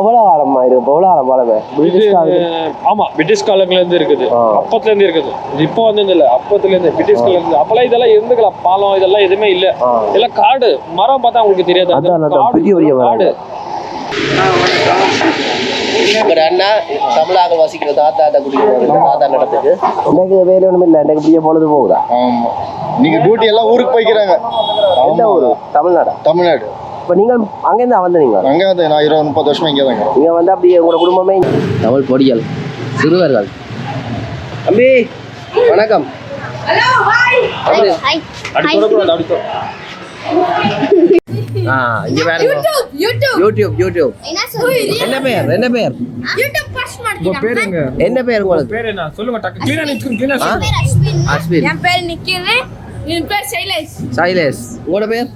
எவ்வளோ காலமா இருக்கு எவ்வளோ காலம் பழமை இது பிரிட்டிஷ் காலத்துல. ஆமா பிரிட்டிஷ் காலங்கள்ல இருந்து இருக்குது. அப்பத்துல இருந்து இருக்குது. இப்போ வந்து இல்ல அப்பத்துல இருந்து பிரிட்டிஷ் காலம் இருந்து அப்பெல்லாம் இதெல்லாம் இருந்துக்கலாம். பாலம் இதெல்லாம் எதுவுமே இல்ல. ஆ. இதெல்லாம் காடு. மரம் பார்த்தா உங்களுக்கு தெரியாது. காடு, பெரிய பெரிய மரம். காடு. எங்களோட அண்ணா தமிழாக்கள் வசிக்கிற தாத்தா தாத்தா நடத்துக்கு எனக்கு வேலை ஒன்றும் இல்லை. எனக்கு இப்படியே பொழுது போகுதா? ஆமா. நீங்க டியூட்டி எல்லாம் ஊருக்கு போய்க்கிறாங்க. எந்த ஊரு? தமிழ்நாடா? தமிழ்நாடு. இப்போ நீங்கள் அங்கேருந்து வந்தீங்க? அங்கே வந்து நான் இருபது முப்பது வருஷம் இங்கே தாங்க இங்கே வந்து அப்படியே உங்களோட குடும்பமே தமிழ் பொடிகள் சிறுவர்கள். தம்பி வணக்கம். என்ன பேர் என்ன பேர்? என்ன பேர் உங்களுக்கு? என் பேர் சைலேஷ். சைலேஷ். உங்களோட பேர்?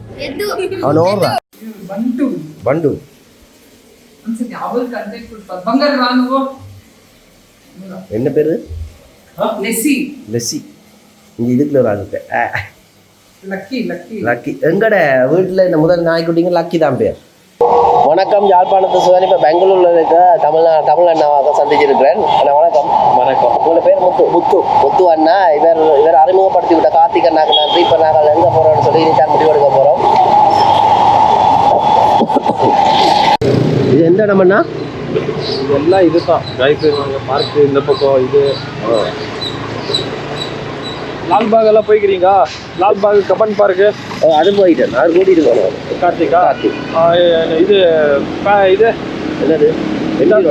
அவன் ஓடுறா பண்டு ಒಂದ್ಸತಿ ಅವಲ್ ಕಂಟೆಂಟ್ ಕೊಡ್ತಾರೆ ಬಂಗಾರ ರಾನುವು என்ன பேரு ಲೆಸಿ லெஸ்ஸி இங்க இதுக்குள்ள ஒரு ஆளுக்கு ಲಕ್ಕಿ லக்கி லக்கி எங்கட வீட்டுல இந்த முதல் நாய்க்குட்டிங்க லக்கி தான் பேர் வணக்கம் யாழ்ப்பாணத்து சுதன் இப்போ பெங்களூர்ல இருக்க தமிழ்நா தமிழ் அண்ணாவாக சந்திச்சிருக்கிறேன் அண்ணா வணக்கம் வணக்கம் உங்களோட பேர் முத்து முத்து முத்து அண்ணா இவர் இவர் அறிமுகப்படுத்தி விட்ட கார்த்திக் அண்ணாக்கு நன்றி இப்போ நாங்கள் எங்கே போகிறோம்னு சொல்லி இனிதான் முடிவெடுக்க போகிறோம் இது எந்த இடம்னா இதெல்லாம் இதுதான். ரைட்டு பார்க்கு இந்த பக்கம் இது. லால்பாக் எல்லாம் போய்க்கிறீங்க லால்பாக் கப்பன் பார்க்கு அது போயிட்டேன். அது கூட்டிட்டு போனோம் கார்த்திகா? கார்த்திக். இது இது. என்னது?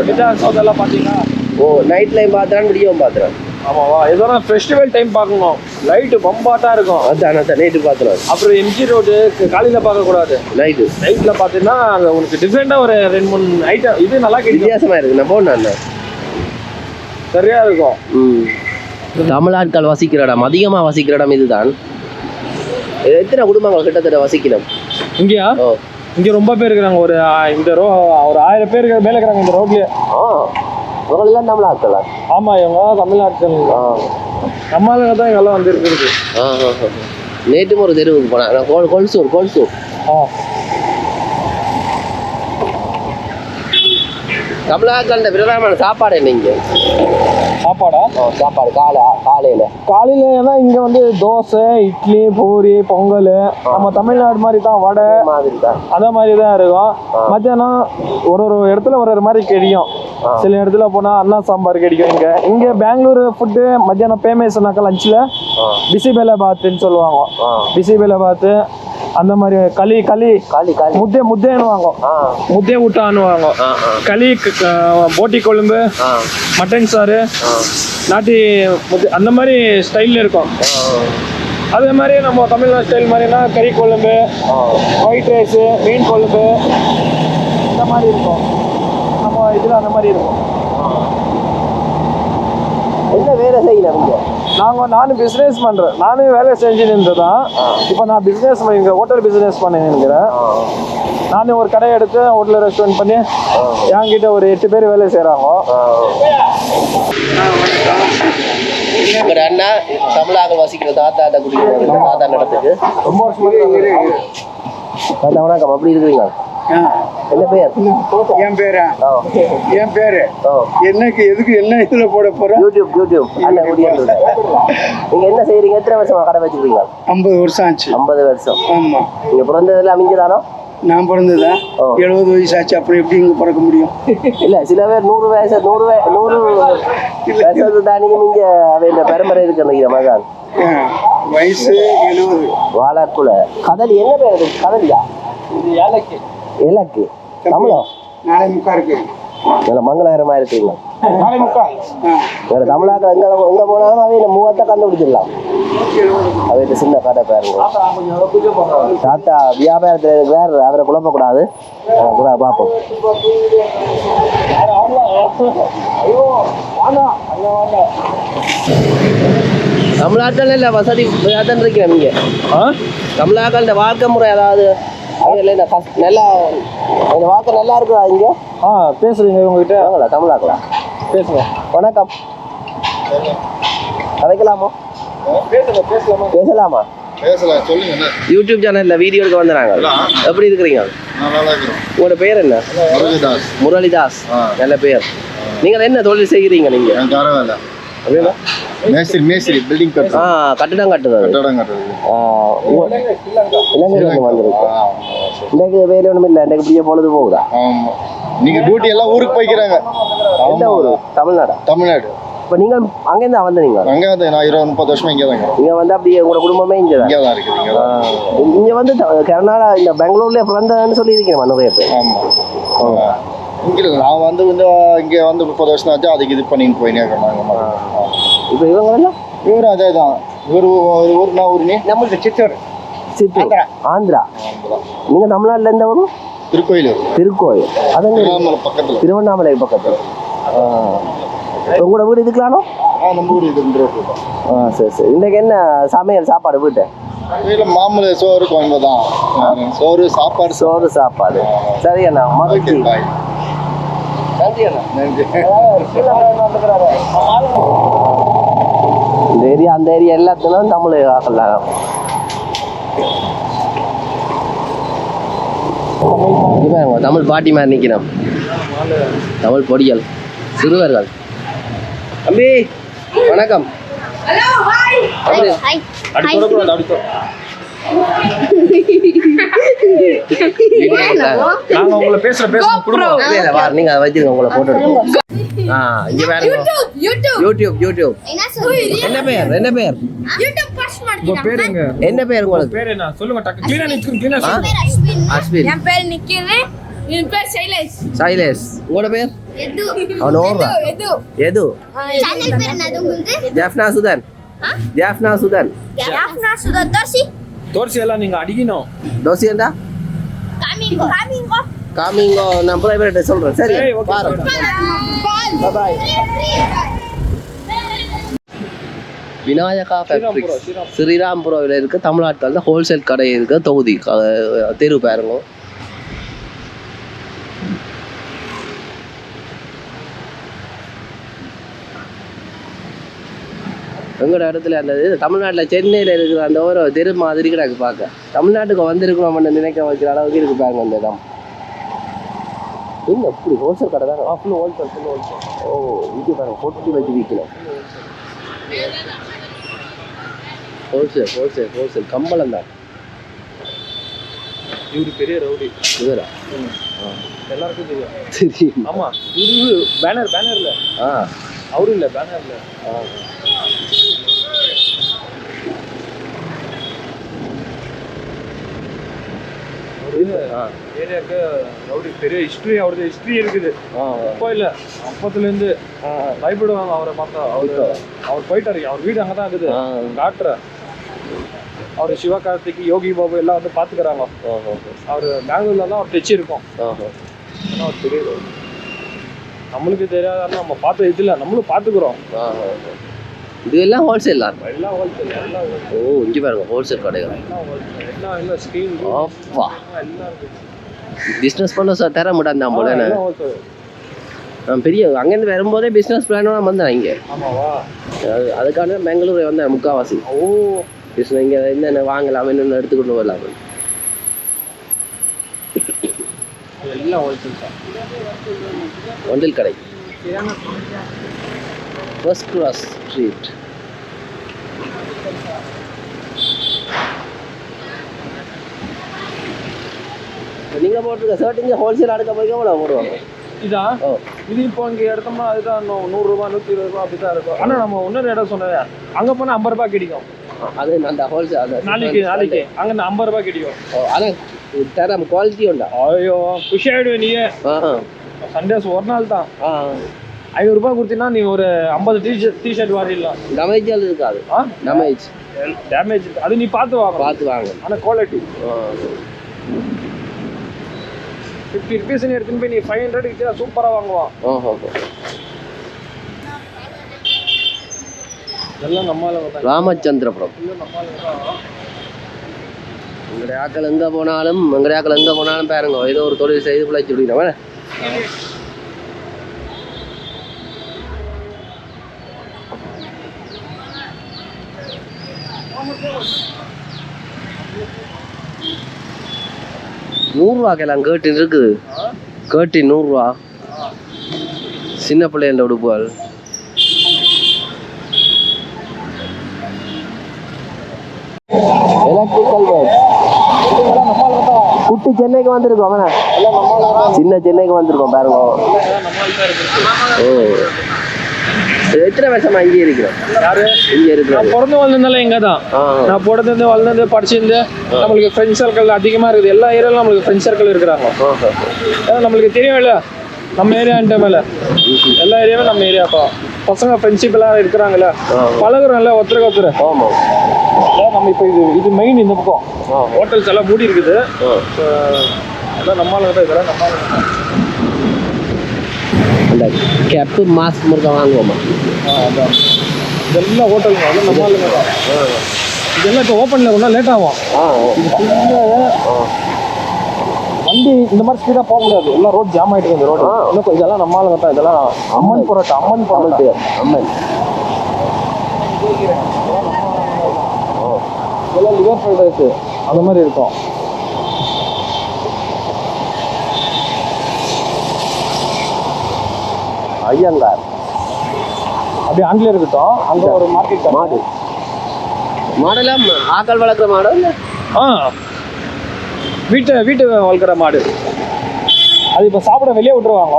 விஜயா சௌதெல்லாம் பார்த்தீங்களா? ஓ நைட் லைம் பார்த்துறான் முடியும் பார்த்துறான் ஆமாவா? இதெல்லாம் ஃபெஸ்டிவல் டைம் பார்க்கணும். லைட்டு பம்பாட்டா இருக்கும். அதான் அதான் நைட்டு பார்த்துறான் அப்புறம் எம்ஜி ரோடு காலையில் பார்க்கக்கூடாது. நைட்டு நைட்டில் பார்த்தீங்கன்னா அங்கே உங்களுக்கு டிஃப்ரெண்ட்டாக ஒரு ரெண்டு மூணு ஐட்டம் இது நல்லா கிடைக்கும் வித்தியாசமா இருக்கு. நான் போனேன் சரியா இருக்கும். ம். தமிழாட்கள் வசிக்கிற இடம் அதிகமாக வசிக்கிற இடம் இதுதான். இது எத்தனை குடும்பங்கள் கிட்டத்தட்ட வசிக்கிறோம் இங்கேயா? இங்கே ரொம்ப பேர் இருக்கிறாங்க. ஒரு இந்த ரோ ஒரு ஆயிரம் பேர் மேலே இருக்கிறாங்க இந்த ரோட்லயே ஆ உங்களெல்லாம் தமிழாட்களா ஆமாம் இவங்க தமிழ்நாட்டில். நம்மளுங்க தான் இங்கெல்லாம் வந்து இருக்குது ஆ. நேற்றும் ஒரு தெருவுக்கு போனேன். கோல் கொல்சூர் கொல்சூர். ஆ. தமிழாட்கள் பிரதானமான சாப்பாடு என்ன இங்கே? சாப்பாடா? சாப்பாடு காலை காலையில். காலையில இங்கே வந்து தோசை இட்லி பூரி பொங்கல் நம்ம தமிழ்நாடு மாதிரி தான் வடை மாதிரி தான் அந்த மாதிரி தான் இருக்கும் மத்தியானம் ஒரு ஒரு இடத்துல ஒரு ஒரு மாதிரி கிடைக்கும். சில இடத்துல போனால் அண்ணா சாம்பார் கிடைக்கும் இங்கே. இங்கே பெங்களூர் ஃபுட்டு மத்தியானம் ஃபேமஸ்னாக்கா லஞ்சில் பிசிபெலை பாத்துன்னு சொல்லுவாங்க. பிசிபெலை பாத்து அந்த மாதிரி களி களி. காலி காலி முத்தே முத்தேன்னுவாங்க முத்தே ஆ களி போட்டி கொழும்பு மட்டன் சாறு நாட்டி அந்த மாதிரி ஸ்டைலில் இருக்கும். அதே மாதிரி நம்ம தமிழ்நாடு ஸ்டைல் மாதிரினா கறி குழம்பு ஒயிட் ரைஸு மீன் குழம்பு இந்த மாதிரி இருக்கும். நம்ம இதில் அந்த மாதிரி இருக்கும். செய்யலாம் இங்கே நாங்கள் நானும் பிஸ்னஸ் பண்ணுறேன் நானும் வேலை செஞ்சுன்னு தான் இப்போ நான் பிஸ்னஸ் பண்ணி ஹோட்டல் பிஸ்னஸ் பண்ணிருக்கிறேன் நானும் ஒரு கடை எடுத்து ஹோட்டல் ரெஸ்டாரண்ட் பண்ணி என்கிட்ட ஒரு எட்டு பேர் வேலை செய்கிறாங்க எங்களோட அண்ணா தமிழாக்கள் வசிக்கிற தாத்தா அண்ணா குடிக்கிறாங்க தாத்தா நடத்துக்கு. ரொம்ப வருஷமா தாத்தா வணக்கம். அப்படி இருக்கிறீங்க என்ன பேர்? என் பேரா. ஓ. என் பேரு. ஓ. என்னக்கு எதுக்கு என்ன இதுல போட போறேன் யூடியூப் யூடியூப். நீங்க என்ன செய்றீங்க? எத்தனை வருஷமா கடை வச்சிருக்கீங்க? ஐம்பது வருஷம் ஆச்சு. ஐம்பது வருஷம். ஆமா. நீங்க பிறந்ததுல அமைஞ்சதானோ? நான் பிறந்ததா? ஓ. எழுபது வயசு ஆச்சு. அப்புறம் எப்படி இங்க பிறக்க முடியும்? இல்ல சில பேர் நூறு வயசு நூறு நூறு வருஷத்து தாண்டிங்க இங்க அவன் பரம்பரை இருக்கு நினைக்கிற மகான்? வயசு எழுபது. வாழக்குல. கதலி என்ன பேர் அது? கதலியா இது ஏலக்கி. இலக்கு தமிழம் நாளை முக்கா இருக்கு. நல்ல மங்களகரமா இருக்கீங்க. நாளை முக்கா. வேற தமிழாக்கள் எங்க எங்க போனாலும் அவை மூவத்தை கண்டுபிடிச்சிடலாம். அவைகிட்ட சின்ன கடை பாருங்க. தாத்தா வியாபாரத்தில் இருக்கிறார் அவரை குழப்பக்கூடாது. கூட பார்ப்போம். தமிழ்நாட்டில் இல்லை வசதி தான் இருக்கிறேன் இங்கே ஆ? தமிழாக்கள் வாழ்க்கை முறை அதாவது இந்த கஷ் நல்லா அந்த வாழ்க்கை நல்லா இருக்குதா இங்கே? ஆ பேசுறீங்க உங்ககிட்ட வாங்களா தமிழாக்களா பேசுங்க. வணக்கம். கதைக்கலாமா பேசுங்க பேசலாமா? பேசலாமா பேசலாம் சொல்லுங்க என்ன? யூடியூப் சேனல்ல வீடியோ எடுக்க வந்துறாங்க எப்படி இருக்கிறீங்க? உங்களோட பேர் என்ன? முரளிதாஸ். ஆ. நல்ல பேர். நீங்கள் என்ன தொழில் செய்கிறீங்க நீங்க? மேஸ்திரி மேஸ்திரி பில்டிங் ஆ கட்டுறோம் கட்டிடம் கட்டுறது. கட்டடம் கட்டுறது. ஆ, இலங்கையிலிருந்து வந்திருக்கு. இன்றைக்கு வேலை ஒன்றும் இல்லை இன்றைக்கு இப்படியே பொழுது போகுதா? ஆமா. நீங்க டியூட்டி எல்லாம் ஊருக்கு போய்க்கிறாங்க. எந்த ஊர்? தமிழ்நாடா? தமிழ்நாடு. இப்போ நீங்கள் அங்கேருந்து தான் வந்தீங்க அங்கே வந்து நான் இருபது முப்பது வருஷமா இங்கே தான் நீங்கள் வந்து அப்படியே உங்களோட குடும்பமே இங்கே தான்? இங்கே தான் இருக்குது இங்கே தான் இங்கே வந்து கர்நாடகா இந்த பெங்களூர்ல பிறந்ததுன்னு சொல்லியிருக்கேன் நிறைய பேர் ஆமா. இங்கே நான் வந்து வந்து இங்கே வந்து முப்பது வருஷம் ஆச்சு அதுக்கு இது பண்ணின்னு போயினே இருக்கோம் நாங்கள் இப்போ இவங்க எல்லாம் இவரு அதே தான். இவர் ஊர் நான் ஊர் நீ நம்மளுக்கு சித்தூர். சித்தூர். ஆந்திரா. நீங்கள் தமிழ்நாட்டில் எந்த ஊர்? திருக்கோயிலூர். திருக்கோயில். அதுங்க திருவண்ணாமலை பக்கத்தில். திருவண்ணாமலை பக்கத்தில். உங்களோட வீடு இதுக்கலானோ? ஆ நம்ம ஊர் இது ஆ சரி சரி. இன்றைக்கு என்ன சமையல் சாப்பாடு வீட்டு? வீட்டில் மாமூலு சோறு குழம்பு தான். சோறு சாப்பாடு. சோறு சாப்பாடு. சரி அண்ணா. மகிழ்ச்சி. நன்றி அண்ணா. நன்றி. இந்த ஏரியா அந்த ஏரியா எல்லாத்துலும் தமிழ் ஆக்கலாம் தமிழ் பாட்டி மாதிரி நிற்கிறோம் தமிழ் பொடியல் சிறுவர்கள். தம்பி வணக்கம். நாங்க உங்களை பேசுற யூடியூப் யூடியூப் என்ன பேர் என்ன பேர் என்ன பேர் உங்களுக்கு? பேர் என்ன? சொல்லுங்க சுதன். ஜாஃப்னா தோர்ச்சி எல்லாம் நீங்க அடிக்கணும். தோசியண்டா? காமிங்கோ காமிங்கோ காமிங்கோ நான் பிரைவேட் சொல்றேன். சரி ஏய், okay, பாய் விநாயகா ஃபேக்ட்ரிக்ஸ் ஸ்ரீராம்புரம். ஸ்ரீராம்புரத்தில் இருக்க தமிழ்நாட்டில் ஹோல்சேல் கடை இருக்க தொகுதி க- தெரு பாருங்க. எங்களோட இடத்துல அந்த இது தமிழ்நாட்டில் சென்னையில் இருக்கிற அந்த ஒரு தெரு மாதிரி கிடக்கு பார்க்க தமிழ்நாட்டுக்கு வந்திருக்கணும்னு நினைக்க வைக்கிற அளவுக்கு இருக்கு பாருங்க அந்த இடம். என்ன இப்படி ஹோல்சேல் கடை தானே? ஃபுல் ஹோல்சேல் ஃபுல் ஹோல்சேல் ஓ இது பாருங்க பொட்டி வச்சு விற்கணும் ஹோல்சேல் ஹோல்சேல் ஹோல்சேல் கம்பளம் தான். இவரு பெரிய ரவுடி. இவரா? எல்லாருக்கும் தெரியும். தெரியும்? ஆமா இவரு பேனர் பேனர்ல ஆ. அவரு இல்ல பேனர்ல ஆ. ஏரியாவுக்கு ரவுடி பெரிய ஹிஸ்டரி அவரது ஹிஸ்டரி இருக்குது. இப்போ இல்ல அப்பத்துல இருந்து பயப்படுவாங்க அவரை பார்த்தா. அவரு அவர் போயிட்டாரு. அவர் வீடு அங்கதான் இருக்குது. ஆ. காட்டுற அவர் சிவகார்த்திக் யோகி பாபு எல்லாம் வந்து பாத்துக்கிறாங்க. ஓஹோ அவர் பெங்களூர்ல தான் அவர் தைச்சு இருக்கோம் அவர் rowdy. நம்மளுக்கு தெரியாத நம்ம பார்த்த இதுல நம்மளும் பாத்துக்கிறோம். ஆஹா. இது எல்லாம் ஹோல்சேல் தான் ஓ இங்கே பாருங்க ஹோல்சேல் கடைகள். இருக்குது பிஸ்னஸ் பண்ண சார் தர மாட்டான் தான் போல. நான் பெரிய அங்கேருந்து வரும்போதே பிஸ்னஸ் பிளானோட வந்தேன் இங்கே. அதுக்கான பெங்களூர் வந்தேன் முக்கால்வாசி ஓ. பிஸ்னஸ் இங்கே என்னென்ன வாங்கலாம் என்னென்ன எடுத்துக்கொண்டு வரலாம் எல்லாம் ஹோல்சேல் ஒன்றில் கடை. ஃபர்ஸ்ட் கிராஸ் ஸ்ட்ரீட் நீங்கள் போட்டிருக்க ஷர்ட் இங்கே ஹோல்சேல் அடுக்க போய் எவ்வளோ போடுவாங்க? இதா? இது இப்போ இங்க எடுத்தோம்னா அதுதான் நூ- நூறு ரூபாய் நூத்தி இருபது ரூபாய் அப்படிதான் இருக்கும். ஆனா நம்ம இன்னொரு இடம் சொன்னது அங்க போனா ஐம்பது ரூபாய் கிடைக்கும். அது அந்த ஹோல்சேல் நாளைக்கு நாளைக்கு. அங்க ஐம்பது ரூபாய் கிடைக்கும். ஓ ஆனால் தரம் குவாலிட்டி உண்டா? ஐயோ குஷி ஆயிடுவேன் நீயே. ஆ சண்டேஸ் ஒரு நாள் தான். ஆ ஐநூறு ரூபாய் கொடுத்தீங்கன்னா நீ ஒரு ஐம்பது டிஷர்ட் டிஷர்ட் வாங்கிடலாம். டமேஜ் இருக்காது. ஆ? டமேஜ் டேமேஜ் அது நீ பார்த்து வாங்க. பார்த்து வாங்க. ஆனா குவாலிட்டி. ஃபிஃப்டி ருபீஸ் நீ எடுத்துன்னு போய் நீ ஃபைவ் ஹண்ட்ரட் கிட்ட சூப்பரா வாங்குவான். ஓஹோ இதெல்லாம் நம்மளால ராமச்சந்திரபுரம். எங்களுடைய ஆக்கள் எங்கே போனாலும் எங்களுடைய ஆக்கள் எங்கே போனாலும் பாருங்க. ஏதோ ஒரு தொழில் செய்து பிழைச்சி விடுங்க நூறுரூவாக்கெல்லாம் கேட்டின் இருக்குது. கேட்டின் நூறுரூவா. சின்ன பிள்ளைகள உடுப்புகள் எலக்ட்ரிக்கல் குட்டி சென்னைக்கு வந்திருக்கோம் சின்ன சென்னைக்கு வந்திருக்கோம் பாருங்க. ஓ. எத்தனை வருஷமா இங்கே இருக்கிறோம்? யாரு? இங்கே இருக்கிறோம். பிறந்து வளர்ந்ததால இங்க தான். நான் பிறந்தது வளர்ந்தது படிச்சிருந்து நம்மளுக்கு ஃப்ரெண்ட் சர்க்கிள் அதிகமா இருக்குது. எல்லா ஏரியாலும் நம்மளுக்கு ஃப்ரெண்ட் சர்க்கிள் இருக்கிறாங்க. நம்மளுக்கு தெரியும்ல நம்ம ஏரியான்ற மேல. எல்லா ஏரியாவும் நம்ம ஏரியா தான் பசங்க ஃப்ரெண்ட்ஷிப் எல்லாம் இருக்கிறாங்கல்ல. பழகுறோம்ல ஒருத்தருக்கு ஒருத்தர். அதான் நம்ம இப்போ இது இது மெயின் இந்த பக்கம். ஹோட்டல்ஸ் எல்லாம் மூடி இருக்குது எல்லாம் நம்மளால இதெல்லாம் நம்மளால. அந்த கேப்பு மாஸ்க் முருகா வாங்குவோமா. இதெல்லாம் ஹோட்டலுங்க நம்மளால தான். இதெல்லாம் இப்போ ஓப்பனில் ஒன்றா லேட் ஆகும். வண்டி இந்த மாதிரி ஸ்பீடாக போக முடியாது. எல்லாம் ரோட் ஜாம் ஆயிட்டு இந்த ரோடு இன்னும் இதெல்லாம் நம்மளால தான். இதெல்லாம் அம்மன் பரோட்டா அம்மன் பரோட்டா அம்மன். இதெல்லாம் லிவர் ஃப்ரைட் ரைஸ் அந்த மாதிரி இருக்கும். ஐயங்கார். அப்படியே அங்கே இருக்கட்டும். அங்கே ஒரு மார்க்கெட் மாடு. மாடெல்லாம் ஆக்கள் வளர்க்குற மாடா ஆ. வீட்டை வீட்டு வளர்க்குற மாடு. அது இப்போ சாப்பிட வெளியே விட்டுருவாங்க.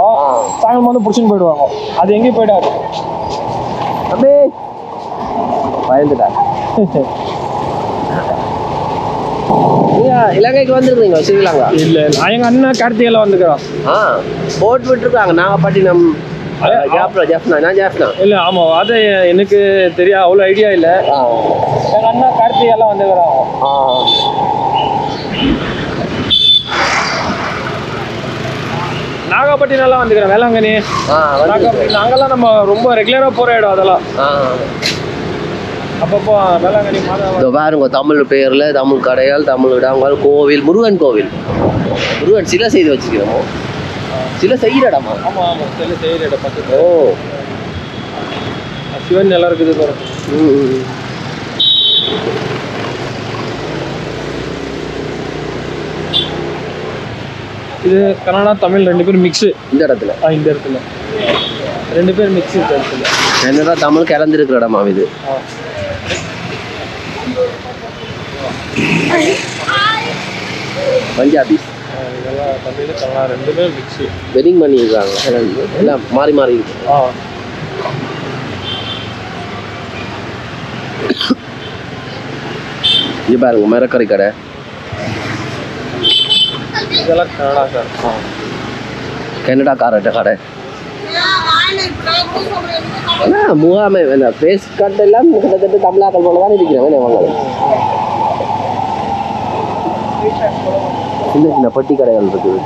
சாயங்காலம் வந்து பிடிச்சின்னு போயிடுவாங்க. அது எங்கேயும் போயிடாது. தம்பி. பயந்துட்டா நீங்க இலங்கைக்கு வந்துருக்கீங்க ஸ்ரீலங்கா? இல்லை எங்கள் அண்ணன் கார்த்திகையில் வந்துக்கிறோம். ஆ. போட் விட்டுருக்காங்க. நாகப்பட்டினம் ஜாப்னா நான் ஜாப்னா இல்லை ஆமாம் அது எனக்கு தெரியா அவ்வளோ ஐடியா இல்லை. அண்ணா கார்த்திகையெல்லாம் வந்துக்கிறாங்க. ஆ. நாகப்பட்டினம்லாம் வந்துக்கிறேன் வேளாங்கண்ணி. நாகப்பட்டினம் அங்கெல்லாம் நம்ம ரொம்ப ரெகுலராக போகிற இடம் அதெல்லாம். அப்பப்போ வேளாங்கண்ணி இதோ பாருங்க தமிழ் பெயர்ல தமிழ் கடையால் தமிழ் இடங்கள் கோவில் முருகன் கோவில். முருகன் சிலை செய்து வச்சுக்கிறோமோ சிலை செய்கிற இடமா ஆமாம் ஆமாம் சரி சரி இடம் பார்த்து ஓ. சிவன் நல்லா இருக்குது ம். இது கன்னடா தமிழ் ரெண்டு பேரும் மிக்ஸு இந்த இடத்துல. இந்த இடத்துல. ரெண்டு பேர் மிக்ஸு இந்த இடத்துல. என்னடா தமிழ் கலந்துருக்கிற இடமா இது. ஆ. பஞ்சாபி ஆ, இதெல்லாம் தமிழ் கன்னடா ரெண்டுமே மிக்ஸு வெட்டிங் பண்ணியிருக்காங்க எல்லாம் மாறி மாறி இருக்கு. ஆ. இங்க பாருங்க மரக்கறி கடை. இதெல்லாம் கன்னடா சார். கனடா காரட்ட கடை. ஆனா முகாமை என்ன ஃபேஸ் கட் எல்லாம் கிட்டத்தட்ட தமிழாக்கள் போல தான் இருக்கிறேன் வாங்க சின்ன சின்ன பெட்டி கடைகள் இருக்குது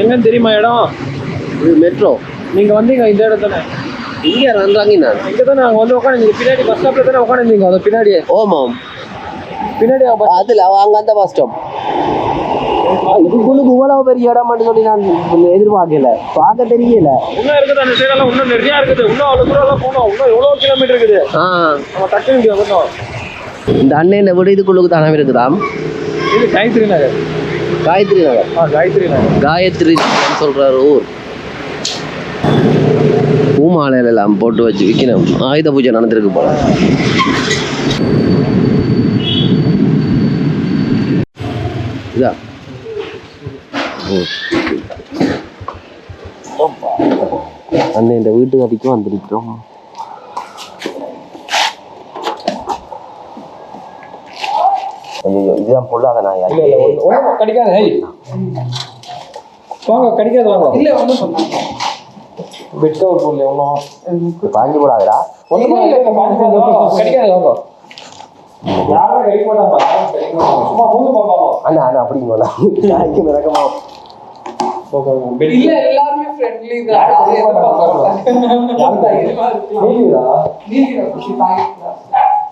எங்கன்னு தெரியுமா இடம்? இது மெட்ரோ நீங்கள் வந்தீங்க இந்த இடம் தானே? இங்கே ரன்றாங்க நான் இங்கே தானே அங்கே வந்து உட்காந்து பின்னாடி பஸ் ஸ்டாப்பில் தானே உட்காந்துருந்தீங்க அது பின்னாடியே. ஓமாம் பின்னாடி அதுல அங்க அந்த பஸ் ஸ்டாப் இதுக்குள்ள இவ்வளவு பெரிய இடம்னு சொல்லி நான் எதிர்பார்க்கல. பார்க்க தெரியல இன்னும் இருக்குது அந்த சைடெல்லாம் இன்னும் நிறையா இருக்குது. இன்னும் அவ்வளோ தூரம்லாம் போகணும் இன்னும் எவ்வளோ கிலோமீட்டர் இருக்குது? நம்ம டக்கு முடியும் இன்னும் இந்த அண்ணன் வீடு இதுக்குள்ளுக்கு தானே இருக்குதாம் இது காயத்ரி நகர். காயத்ரி நகர். ஆ காயத்ரி நகர். காயத்ரி சொல்றாரு ஊர். பூமாலையில எல்லாம் போட்டு வச்சு விற்கணும் ஆயுத பூஜை நடந்திருக்கு போல. இதா. அண்ணன் இந்த வீட்டுக்கு அதிகம் வந்திருக்கிறோம் ஐயோ இதுதான் பொல்லாத நாயா கிடைக்காது வாங்க கிடைக்காது வாங்க இல்லை ஒன்றும் சொன்னாங்க பெட் கவர் போடல ஒன்றும் பாஞ்சு போடாதடா ஒன்றும் கிடைக்காது வாங்க அண்ணா அண்ணா அப்படிங்களா? நாய்க்கு மிளக்கமா இல்ல எல்லாருமே ஃப்ரெண்ட்லி தான்.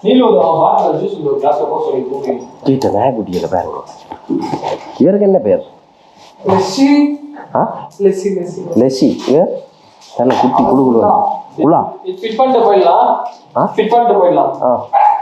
நீலு நாய் குட்டியில் பாருங்க இவருக்கு என்ன பேர்? லெசி இவர்? நல்ல குட்டி குழு குழு? ஃபிட் பண்ணிட்டு போயிடலாம். ஆ? ஃபிட் பண்ணிட்டு போயிடலாம். ஆ.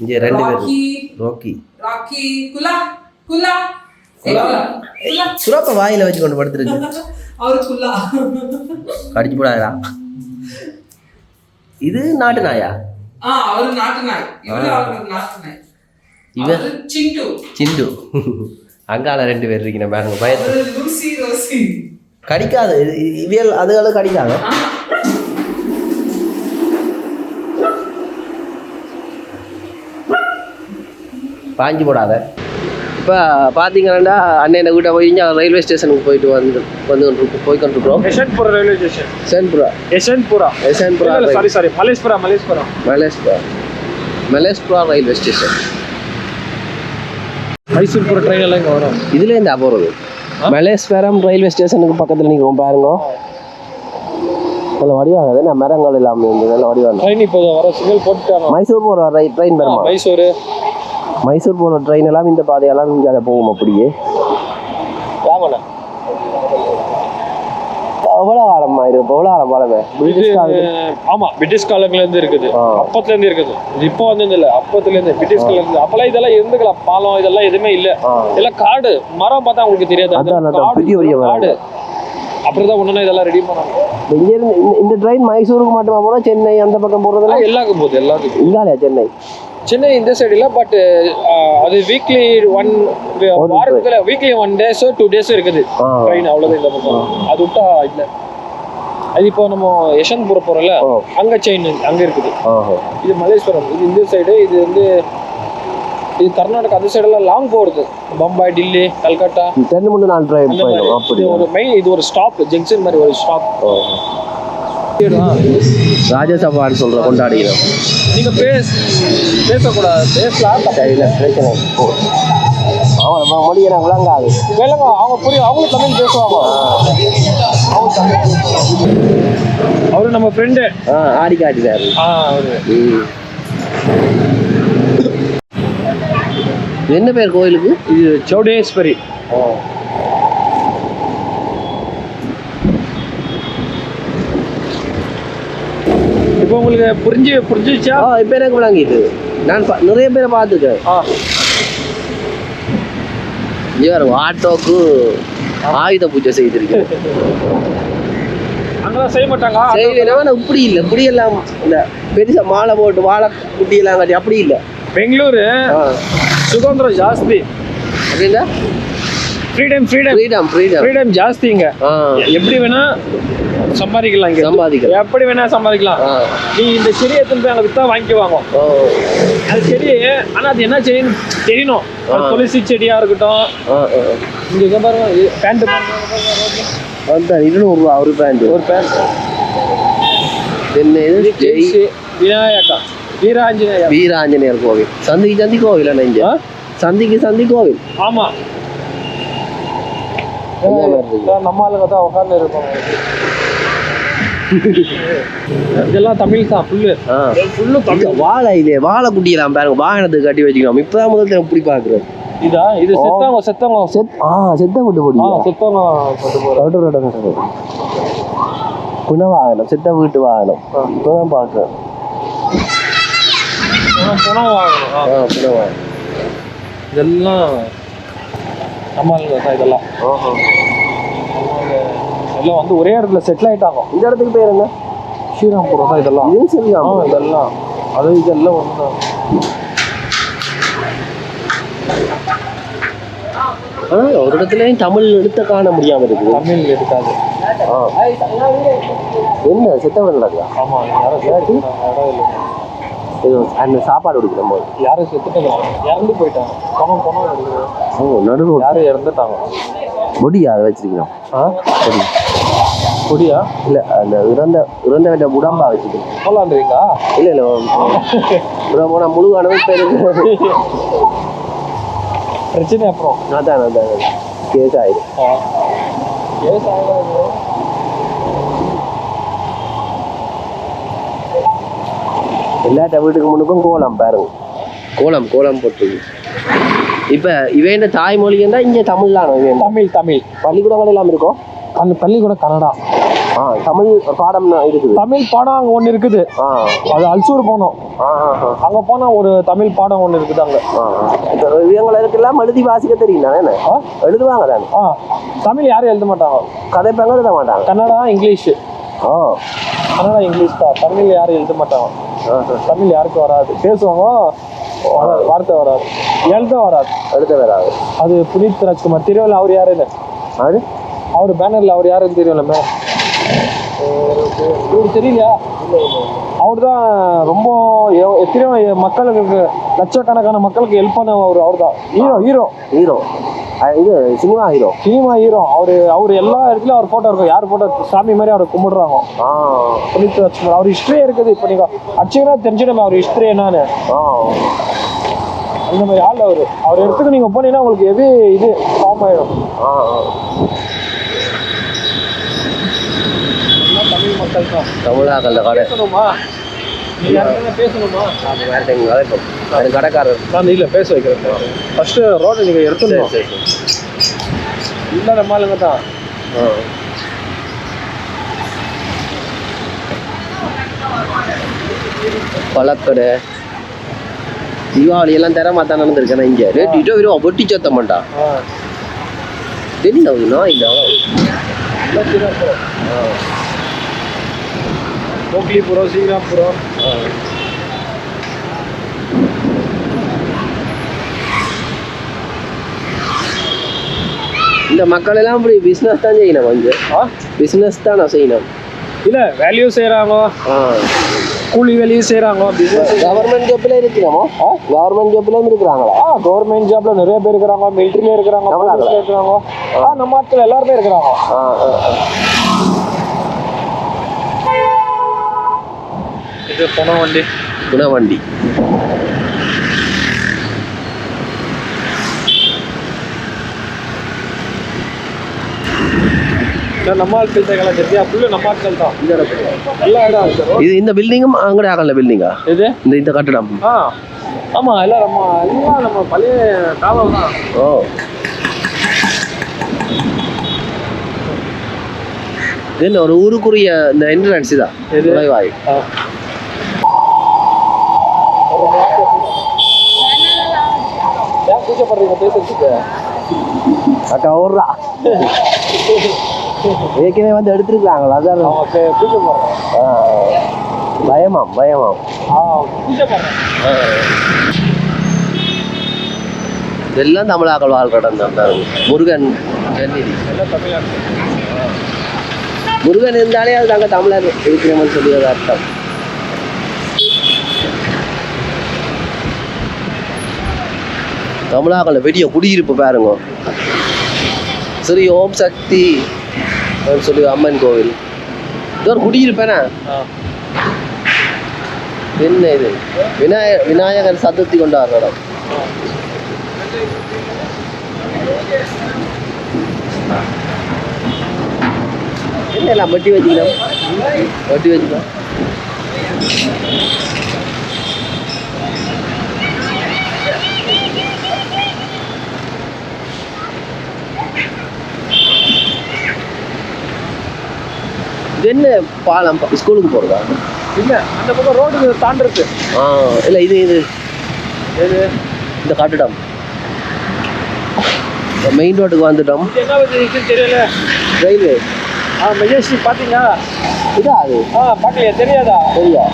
இங்கே ரெண்டு பேர். ரோக்கி. ராக்கி. குலா. குலா. சுரப்ப வாயில வச்சு கொண்டு படுத்துருக்கு அவரு குலா. கடிச்சு போடாதா இது நாட்டு நாயா? ஆ அவரு நாட்டு நாய். இவர் சிண்டு. சிண்டு. அங்கால ரெண்டு பேர் இருக்கீங்க பயத்து கடிக்காது. இவியல் அதுகளும் கடிக்காது? பாஞ்சு போடாத இப்போ பார்த்தீங்கன்னா அண்ணன் வீட்டை போய் ரயில்வே ஸ்டேஷனுக்கு போயிட்டு வந்து வந்து போய் கொண்டிருக்கிறோம். Yeshwanthpura railway station Yeshwanthpura. Yeshwanthpura. Yeshwanthpura sorry sorry Malleshpura Malleshpura Malleshpura Malleshpura railway station Mysore train எல்லாம் வரும். இதுல இந்த போகிறது மலேஸ்வரம் ரயில்வே ஸ்டேஷனுக்கு பக்கத்தில் நிற்கிறோம் பாருங்க. நல்ல வடிவாகாது நான் மரங்கள் இல்லாமல் இருந்தது. நல்ல வடிவாங்க. ட்ரெயின் இப்போ வர சிக்னல் போட்டுட்டாங்க மைசூர் போகிற ட்ரெயின் மைசூர். மைசூர் போகிற ட்ரெயின் எல்லாம் இந்த பாதையெல்லாம் இங்கே அதை போகும் அப்படியே. வாங்கண்ணா. எவ்வளோ காலமா இருக்கு எவ்வளோ காலம் பாலமே? இது பிரிட்டிஷ் காலத்து ஆமா பிரிட்டிஷ் காலங்கள்ல இருந்து இருக்குது. ஆ. அப்பத்துல இருந்து இருக்குது. இப்போ வந்து இல்ல. அப்பத்துல இருந்து பிரிட்டிஷ் காலம் இருந்து அப்பெல்லாம் இதெல்லாம் இருந்துக்கலாம். பாலம் இதெல்லாம் எதுவுமே இல்ல. இதெல்லாம் காடு. மரம் பார்த்தா உங்களுக்கு தெரியாது. காடு, அப்படிதான் ஒண்ணுனா இதெல்லாம் ரெடி பண்ணாங்க இங்கே இருந்து இந்த- ட்ரெயின் மைசூருக்கு மட்டுமா போகிறோம் சென்னை அந்த பக்கம் போகிறதுல எல்லாருக்கும் போகுது எல்லாத்துக்கும் இங்காலையா சென்னை? சென்னை இந்த சைடு இல்ல பட் அது வீக்லி ஒன் வாரத்துல வீக்லி ஒன் டேஸோ டூ டேஸோ இருக்குது. ட்ரெயின் அவ்வளவுதான் இந்த பக்கம். அது விட்டா இல்ல. அது இப்போ நம்ம யஷவந்த்புரம் போறோம்ல ஓ. அங்க செயின் அங்க இருக்குது. இது மலேஸ்வரம் இது இந்த சைடு இது வந்து இது கர்நாடகா அந்த சைடெல்லாம் லாங் போகுது. பம்பாய் டில்லி கல்கட்டா அந்த மாதிரி. போயிடும் அப்படி இது ஒரு மெயின் இது ஒரு ஸ்டாப் ஜங்ஷன் மாதிரி ஒரு ஸ்டாப் ராஜசபான்னு சொல்கிற கொண்டாடிக்கிறோம் நீங்க பேச பேசக்கூடாது. பேசலாம். சரியில்லை பிரச்சனை ஓ அவன் நம்ம மொழி எனக்கு விளங்காது. அவங்க புரியும் அவங்களும் தமிழ் பேசுவாங்க. அவங்க தமிழ் அவரு நம்ம ஃப்ரெண்டு ஆ ஆடி காட்டினாரு ஆ அவரு. என்ன பேர் கோயிலுக்கு? இது சௌடேஸ்வரி. இப்போ உங்களுக்கு புரிஞ்சு புரிஞ்சிச்சா ஆ இப்போ எனக்கு விளங்கிட்டு நான் நிறைய பேரை பார்த்துருக்கேன். இவர் ஆட்டோக்கு ஆயுத பூஜை செய்திருக்கேன் அங்கெல்லாம் செய்ய மாட்டாங்க செய்யலைன்னா நான் இப்படி இல்லை. இப்படி எல்லாம் இந்த பெருசா மாலை போட்டு வாழை குட்டி எல்லாம் கட்டி அப்படி இல்லை. பெங்களூரு சுதந்திரம் ஜாஸ்தி. அப்படின்னா freedom freedom freedom freedom freedom ஜாஸ்தி இங்க. ஆ. எப்படி வேணா சம்பாதிக்கலாம் இங்க. சம்பாதிக்கலாம். எப்படி வேணா சம்பாதிக்கலாம். நீ இந்த செடியை எடுத்துன்னு போய் அங்க வித்தா வாங்கிக்குவாங்க அது செடி ஆனா அது என்ன செடின்னு தெரியணும். துளசி செடியா இருக்கட்டும். இங்க பாருங்க பேண்ட் அதுதான் இருநூறுவா ஒரு பேண்ட் ஒரு பேண்ட் என்ன இது ஜெய். விநாயகா. வீராஞ்சநேயா வீராஞ்சநேயர் கோவில். சந்திக்கு சந்தி கோவில் அண்ணா இங்க? சந்திக்கு சந்தி கோவில். ஆமா என்ன மாதிரி இருக்கு? இதான் நம்ம ஆளுங்க தான் உட்கார்ந்து இருப்பாங்க இதெல்லாம் தமிழ் தான் ஃபுல்லு ஃபுல்லு தமிழ். வாழை இல்லையே வாழை குட்டியெல்லாம் பாருங்க வாகனத்துக்கு கட்டி வச்சுக்கலாம் இப்பதான் முதல்ல எப்படி பாக்குறேன் இதா? இது. செத்தவங்க செத்தவங்க. செத் ஆ செத்த விட்டு ஆ போடுங்க செத்தவங்க கொண்டு குண வாகனம் செத்த வீட்டு வாகனம். இப்பதான் வாங்கணும் ஆ. ஆ குண வாகனம். இதெல்லாம் நம்ம ஆளுங்க தான் இதெல்லாம். ஓஹோ. எல்லாம் வந்து ஒரே இடத்துல செட்டில் ஆயிட்டாங்க. இந்த இடத்துக்கு பேர் என்ன? ஸ்ரீராம்புரம் தான் இதெல்லாம். இதுவும் ஆ இதெல்லாம். அது இதெல்லாம் ஒன்று தான். ஆனா ஒரு இடத்துலயும் தமிழ் எழுத்த காண முடியாம இருக்குது. தமிழ் இருக்காது ஆ. என்ன? செத்த வீடு நடக்குதா ஆமா யாரும் இடம் இல்லை. அந்த சாப்பாடு கொடுக்கணும் போது. யாரும் செத்துட்டாங்க இறந்து போயிட்டாங்க. பணம். ஓ நடுவு யாரும் இறந்துட்டாங்க. பொடியா அதை வச்சிருக்கணும். ஆ? பொடி. கொடியா இல்லை அந்த இறந்த இறந்த வேண்டிய உடம்பா வச்சுக்கணும். போலான்றீங்களா இல்லை இல்லை போனால் முழு அனுபவம் பிரச்சனை அப்புறம். அதான் அதான் கேஸ் ஆயிடும். கேஸ் ஆகாது. எல்லாட்ட வீட்டுக்கு முன்னுக்கும் கோலம் பாருங்க. கோலம் கோலம் போட்டு. இப்போ இவன் தாய்மொழின்னா இங்கே தமிழ்லாம் இவன்? தமிழ் தமிழ். பள்ளிக்கூடங்கள் எல்லாம் இருக்கும் அந்த பள்ளிக்கூடம் கன்னடா. ஆ தமிழ் பாடம் இருக்குது. தமிழ் பாடம் அங்க ஒண்ணு இருக்குது. ஆ. அது அல்சூர் போனோம். அங்க போனா ஒரு தமிழ் பாடம் ஒண்ணு இருக்குது அங்க. இவங்களுக்கெல்லாம் எழுதி வாசிக்க தெரியும் தானே ஆ? எழுதுவாங்க தானே ஆ. தமிழ் யாரும் எழுத மாட்டாங்க. கதைப்பாங்க எழுத மாட்டாங்க. கன்னடா இங்கிலீஷ். ஓ கன்னடா இங்கிலீஷ் தான் தமிழ் யாரும் எழுத மாட்டாங்க. ஆ, ஆ. தமிழ் யாருக்கும் வராது. பேசுவாங்க வராது, வார்த்தை வராது. எழுத வராது. எழுத வராது. அது புனித் ராஜ்குமார் தெரியல அவர் யாருன்னு அது அவர் பேனர்ல அவர் யாருன்னு தெரியல இவர் தெரியலையா? அவர் தான் ரொம்ப எத்தனையோ மக்களுக்கு லட்சக்கணக்கான மக்களுக்கு ஹெல்ப் பண்ண அவர் அவர் தான் ஹீரோ ஹீரோ ஹீரோ இது சினிமா ஹீரோ சினிமா ஹீரோ அவர் அவர் எல்லா இடத்துலயும் அவர் போட்டோ இருக்கும். யார் போட்டோ சாமி மாதிரி அவரை கும்பிடுறாங்க. ஆ. புனித் ராஜ்குமார் அவர் ஹிஸ்டரி இருக்குது. இப்போ நீங்க அடிச்சீங்கன்னா தெரிஞ்சிடுமே அவர் ஹிஸ்டரி என்னன்னு. ஆ. அந்த மாதிரி ஆள் அவர். அவர் இடத்துக்கு நீங்க போனீங்கன்னா உங்களுக்கு எது இது ஃபார்ம் ஆயிடும் ஆ ஆ. எல்லாம் தமிழ் மக்கள் தான் தமிழாக்கல்ல கடை. பேசணுமா? நீங்க யாருக்காவது பேசணுமா? அது வேற டைம் கதைப்போம் அது கடைக்காரர். நான் இல்ல பேச வைக்கிறேன். ஃபர்ஸ்ட் ரோடு நீங்க எடுத்துடணும். சரி சரி இல்ல நம்ம ஆளுங்க தான். ஆ. பழக்கடை. தீபாவளி எல்லாம் தர மாத்தான் நடந்திருக்கேன் இங்க. ரேட்டு இட்டோ ஒட்டி சத்த மாட்டான். தெரியல இல்ல கோக்லிபுரம் சீராபுரம் இந்த மக்கள் எல்லாம் இப்படி பிசினஸ் தான் செய்யணும் கொஞ்சம் ஆ? பிசினஸ் தான் நான் செய்யணும்? இல்ல வேல்யூ செய்றாங்க. கூலி வேலையும் பிசினஸ் கவர்மெண்ட் ஜாப்ல இருக்கிறோமோ கவர்மெண்ட் ஜாப்ல இருக்கிறாங்களா? ஆ கவர்மெண்ட் ஜாப்ல நிறைய பேர் இருக்கிறாங்க மிலிட்டரியில இருக்கிறாங்க இருக்கிறாங்க. ஆ நம்ம ஆட்கள் எல்லாருமே இருக்கிறாங்க ஆ, ஆ, ஆ. இது போன வண்டி குணவண்டி இல்ல நம்ம ஆட்கள் தான் தெரியா ஃபுல்லு நம்ம ஆட்கள் தான் இது இந்த பில்டிங்கா இது இந்த இந்த கட்டடம் ஆ ஆமா எல்லாம் நம்ம எல்லாம் நம்ம பழைய காலம் தான் ஓ இது என்ன ஒரு ஊருக்குரிய இந்த என்ட்ரன்ஸ் தான்? நுழைவாய் ஆ. பேசுறதுக்கு அக்கா ஓடுறா ஏற்கனவே வந்து எடுத்துருக்காங்களா அதான். அவங்க பயமாம் பயமாம். ஆ இதெல்லாம் தமிழாக்கள் வாழ்ற இடம் தான் முருகன் முருகன் இருந்தாலே அது நாங்கள் தமிழர் இருக்கிறோம்னு சொல்லி அர்த்தம். தமிழாக்கள் பெரிய குடியிருப்பு பாருங்க. சரி ஓம் சக்தி சொல்லி அம்மன் கோவில். இது ஒரு குடியிருப்பேனா என்ன இது? விநாய விநாயகர் சதுர்த்தி கொண்டாடுற இடம். என்ன எல்லாம் வட்டி வச்சுக்கலாம் வட்டி வச்சுக்கலாம் என்ன பாலம்? ஸ்கூலுக்கு போகிறதா இல்ல அந்த பக்கம் ரோடு தாண்டிருக்கு ஆ இல்லை இது இது. எது? இந்த கட்டிடம் மெயின் ரோட்டுக்கு வந்துட்டோம் இது என்ன தெரியல. ரயில்வே ஆ மெஜஸ்டிக் பாத்தீங்களா இதா அது? ஆ பார்க்கலையா தெரியாதா? சரியா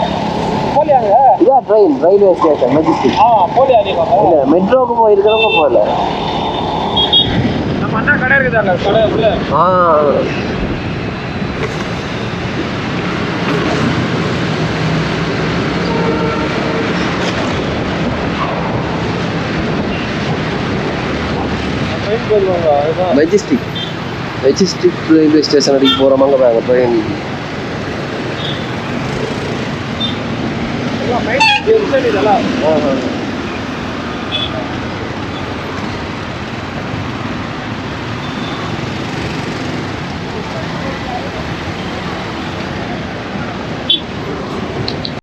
போலியாங்க? இதா ட்ரெயின் ரயில்வே ஸ்டேஷன் மெஜிஸ்டிக் ஆ போலியா நீங்க இல்லை மெட்ரோக்கு போயிருக்கிறவங்க போகல. நம்ம அண்ணா கடை இருக்குதாங்க கடை உள்ள. ஆ. மெஜிஸ்டிக் மெஜிஸ்டிக் ரயில்வே ஸ்டேஷன் வரைக்கும் போகிறோம் அங்கே பாருங்க ட்ரெயின் இதெல்லாம்.